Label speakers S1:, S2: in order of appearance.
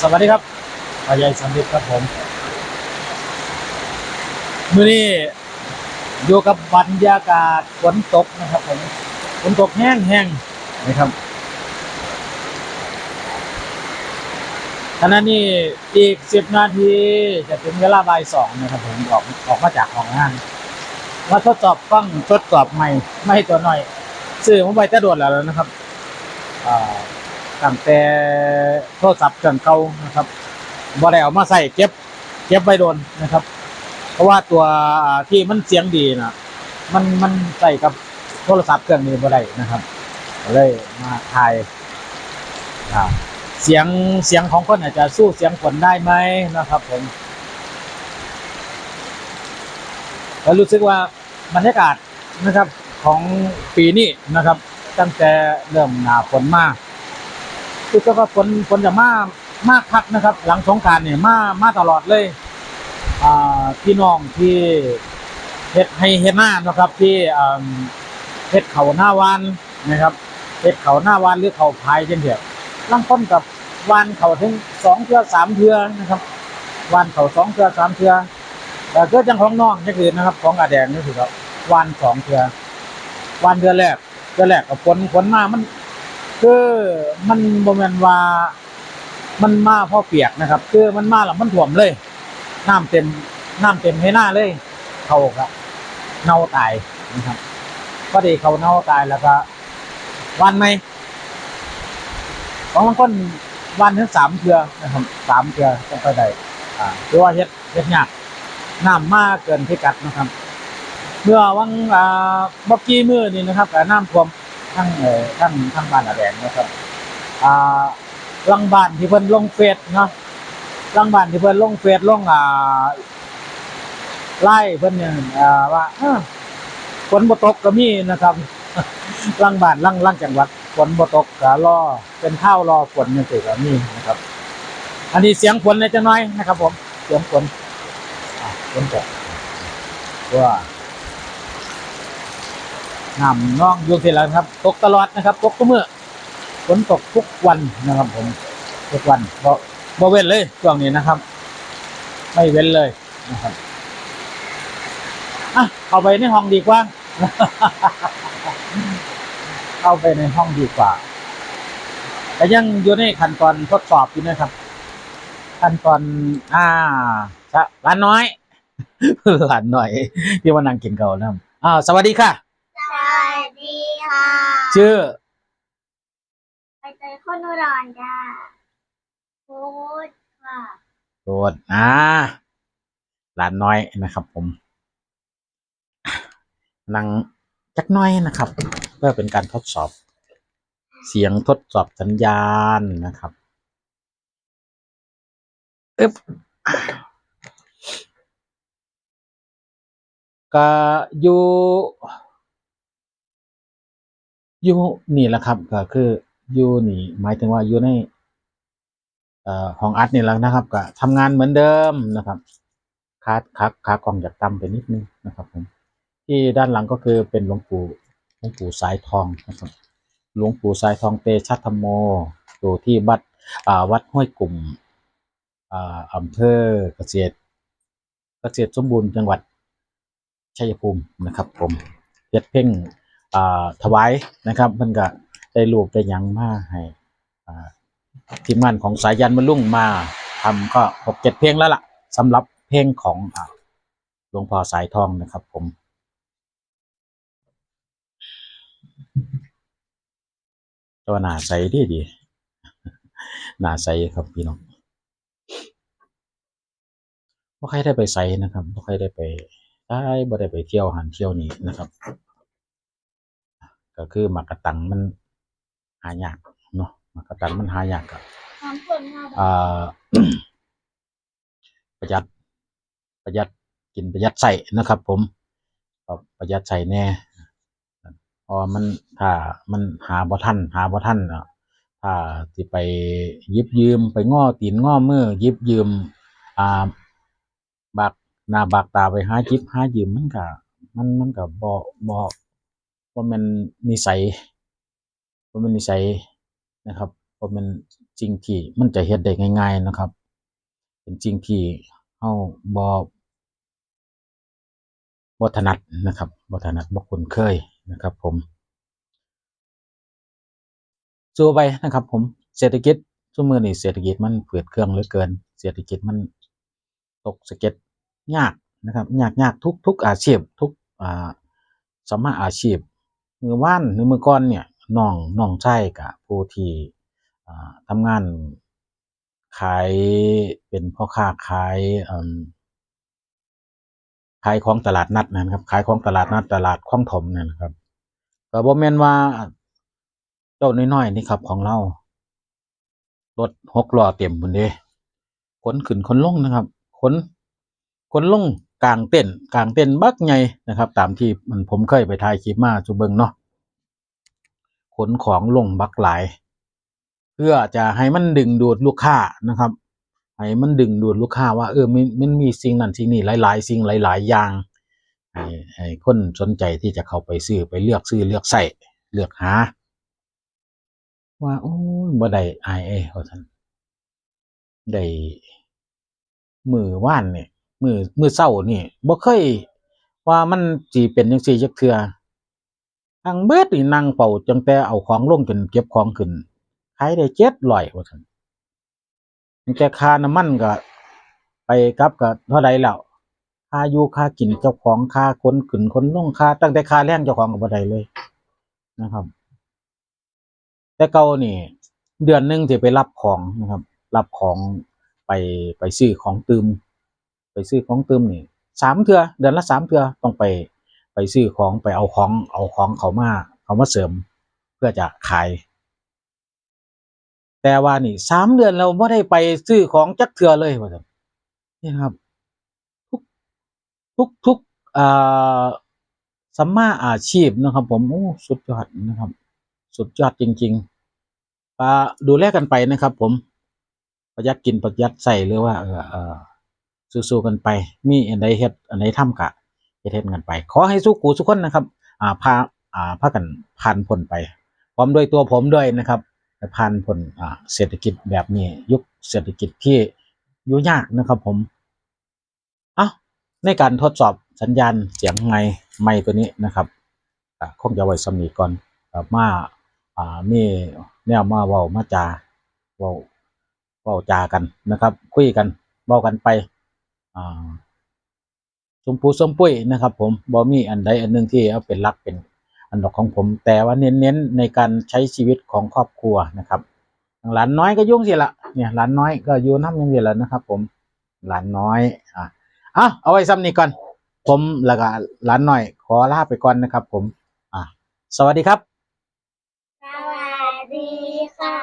S1: สวัสดีครับพายายสันติครับผมมื้อนี้อยู่กับบรรยากาศฝนตกนะครับผมฝนตกแห้งแห้งๆนะครับขณะนี้อีกสิบนาทีจะถึงเวลาบ่ายสองนะครับผมออกออกมาจากห้องงานมาทดสอบกล้องทดสอบใหม่ไม่ตัวหน่อย ซื้อมาไปจะโดดแล้วนะครับอ่า ตั้งแต่โทรศัพท์เครื่องเก่านะครับบ่ได้เอามาใส่เก็บ เก็บไว้โดนนะครับ เพราะว่าตัวที่มันเสียงดีนะมันมันใส่กับโทรศัพท์เครื่องนี้บ่ได้นะครับเลยมาถ่ายเสียงเสียงของคนอาจจะสู้เสียงฝนได้ไหมนะครับผมแล้วรู้สึกว่าบรรยากาศนะครับของปีนี้นะครับ ตั้งแต่เริ่มหนาฝนมาก คือก็ฝนฝนจะมากมากพักนะครับ หลังสงการเนี่ยมามาตลอดเลยอ่าพี่น้องที่เฮ็ดให้เฮ็ดหน้านะครับ ที่อ่าเฮ็ดเขาหน้าวานนะครับเฮ็ดเขาหน้าวานหรือเขาพายเช่นเดียวลังต้นกับวานเขาถึงสองเทือสามเทือนะครับวานเขาสองเทือสามเทือแต่ก็จังของน้องนี่คือนะครับ ของอาแดงนี่คือครับวานสองเทือวานเทือแรกเทือแรกกับฝนฝนมามัน คือมันบ่แมนว่า มันมาเพราะเปียกนะครับ คือมันมาแล้วมันถ่วมเลยน้ำเต็มน้ำเต็มให้หน้าเลย เขาครับเน่าตายนะครับพอดีเขาเน่าตายแล้วก็วันไหมของบางคนวันถึงสามเทือนะครับสามเทือต้องไปได้อ่าหรือว่าเฮ็ดเฮ็ดยากน้ำมากเกินพิกัดนะครับ เมื่อวังอ่าบกี้มือนี่นะครับกับน้ำท่วม ทั้งเอ่อทั้งทั้งบ้านอาแดงนะครับอ่าลังบ้านที่เพิ่นลงเฟซเนาะลังบ้านที่เพิ่นลงเฟซลงอ่าไล่เพิ่นเนี่ยอ่าว่าฝนบ่ตกก็มีนะครับลังบ้านลังลังจังหวัดฝนบ่ตกก็รอเป็นข้าวรอฝนจังซี่ก็มีนะครับ อันนี้เสียงฝนเล็กน้อยนะครับ ผม เสียงฝนฝนตกว่า น้ำน้องยู่ที่แล้วครับ ตกตลอดนะครับ ตกทุกเมื้อฝนตกทุกวันนะครับ ผมทุกวันบ่บ่เว้นเลยช่วงนี้นะครับ ไม่เว้นเลยนะครับอะเข้าไปในห้องดีกว่าเข้าไปในห้องดีกว่า แต่ยังอยู่ในขั้นตอนทดสอบอยู่นะครับ ขั้นตอนอ่าจะหลานน้อยหลานหน่อย ที่มานั่งกินเก่านะอ้าวสวัสดีค่ะ
S2: สวัสดีค่ะ
S1: ชื่อ
S2: ไปเจอคนอุดรจ้าพูดค่ะ
S1: โดดอ่าหลานน้อยนะครับ ผมนั่งจักหน้อยนะครับ เพื่อเป็นการทดสอบ เสียงทดสอบสัญญาณนะครับอึบก็อยู่ อยู่นี่แหละครับก็คืออยู่นี่หมายถึงว่าอยู่ในเอ่อของอัดนี่แหละนะครับ ก็ทำงานเหมือนเดิมนะครับขาขาขากล่องจากต่ำไปนิดนึงนะครับผมที่ด้านหลังก็คือเป็นหลวงปู่หลวงปู่สายทองนะครับหลวงปู่สายทองเตชัตธรรมโมอยู่ที่วัดอ่าวัดห้วยกลุ่มอ่าอำเภอเกษตรเกษตรสมบูรณ์จังหวัดชัยภูมินะครับผมเฮ็ดเพ่ง อ่าถวายนะครับมันก็ได้รูปได้ยังมาให้อ่าทีมงานของสายยันมาลุ่งมาทำก็หกเจ็ดเพลงแล้วล่ะสำหรับเพลงของหลวงพ่อสายทองนะครับผม ตัวหนาใสดีดีหนาใสครับพี่น้องบ่ใครได้ไปใสนะครับบ่ใครได้ไปได้บ่ได้ไปเที่ยวหันเที่ยวนี้นะครับ ก็คือหมากกระตังมันหายากเนาะหมากกระตังมันหายากกับ
S2: น้ำคนค่ะ
S1: อ่าประหยัดประหยัดกินประหยัดใส่นะครับ ผมก็ประหยัดใส่แน่เพราะว่ามันถ้ามันหาบ่ทันหาบ่ทันอะถ้าสิไปหยิบยืมไปง้อตีนง้อมือหยิบยืมอ่าบากหน้าบากตาไปหาจิบหายืมมันก็มันมันก็บ่บ่ บ่แม่นนิสัยบ่แม่นนิสัยนะครับบ่แม่นสิ่งที่มันจะเฮ็ดได้ง่าย ๆนะครับ เป็นสิ่งที่เฮาบ่บ่ถนัดนะครับบ่ถนัดบ่คุ้นเคยนะครับ ผมสู้ไปนะครับ ผมเศรษฐกิจซุมือนี้เศรษฐกิจมันฝืดเครื่องเหลือเกิน เศรษฐกิจมันตกสะเก็ดยากนะครับยากยากทุกทุกอาชีพทุกอ่าสมาอาชีพ มือว่านหรือมือก่อนเนี่ยน้องน้องชายกับผู้ที่ทำงานขายเป็นพ่อค้าขายขายของตลาดนัดนะครับ ขายของตลาดนัดตลาดคลองถมเนี่ยนะครับก็บ่แม่นว่าเจ้าน้อยๆนี่ครับของเรารถหกล้อเต็มพุ่นเด้ขนขึ้นขนลงนะครับขนขนลง กลางเต้นกลางเต้นบักใหญ่นะครับ ตามที่มันผมเคยไปถ่ายคลิปมาจุเบิงเนาะขนของลงบักหลาย เพื่อจะให้มันดึงดูดลูกค้านะครับให้มันดึงดูดลูกค้าว่าเออมันมันมีสิ่งนั้นสิ่งนี้หลาย ๆ สิ่งหลาย ๆ อย่างให้ให้คนสนใจที่จะเข้าไปซื้อไปเลือกซื้อเลือกใส่เลือกหา ว่าโอ้ยบ่ได้อายเอ้ว่านได้มือว่านเนี่ย มือมือเศร้านี่บ่เคยว่ามันสิเป็นจังซี่จักเทื่อทางเบิดนี่นั่งเป่าจังแต่เอาของลงจนเก็บของขึ้นขายได้เจ็ดร้อยว่าซั่นตั้งแต่ค่าน้ำมันก็ ไปกับก็เท่าใดแล้วค่าอยู่ค่ากินเจ้าของค่าคนขึ้นคนลงค่าตั้งแต่ค่าแรงเจ้าของก็บ่ได้เลยนะครับ แต่เก่านี่ เดือนหนึงที่ไปรับของนะครับ รับของไปไปซื้อของตืม ไปซื้อของเตืมนี่สามเทื่อเดือนละสามเทื่อต้องไปไปซื้อของไปเอาของเอาของเขามาเขามาเสริมเพื่อจะขาย แต่ว่านี่สามเดือนเราไม่ได้ไปซื้อของจักเทือเลยว่านี่ครับ ทุกทุกทุกอ่าสัมมาอาชีพนะครับ ผมโอ้สุดยอดนะครับ สุดยอดจริงๆปดูแลกันไปนะครับ ผมประหยัดกินประหยัดใส่หรือว่าเออ สู้ๆกันไป มีอันใดเฮ็ดอันใดทำกะเฮ็ดเฮ็ดกันไป ขอให้สู้กูทุกคนนะครับ อ่าพาอ่าพากันผ่านพ้นไป พร้อมด้วยตัวผมด้วยนะครับผ่านพ้นอ่าเศรษฐกิจแบบนี้ ยุคเศรษฐกิจที่ยุ่ยากนะครับ ผมอ้าในการทดสอบสัญญาณเสียงไมค์ไมค์ตัวนี้นะครับอาคงจะไว้สำนีก่อนมาอ่ามีแนวมาเว้ามาจาเว้าเว้าจากันนะครับ คุยกันเว้ากันไป สมปูสมปุ้ยนะครับ ผมบอมีอันใดอันหนึ่งที่เอาเป็นหลักเป็นอันดอกของผม แต่ว่าเน้นๆในการใช้ชีวิตของครอบครัวนะครับหลานน้อยก็ยุ่งสิละเนี่ยหลานน้อยก็อยู่น้ำยังสิละนะครับ ผมหลานน้อยอะเอาเอาไว้ซ้ำนี้ก่อน ผมแล้วก็หลานน้อย ขอลาไปก่อนนะครับ ผม อะสวัสดีครับ
S2: สวัสดีค่ะ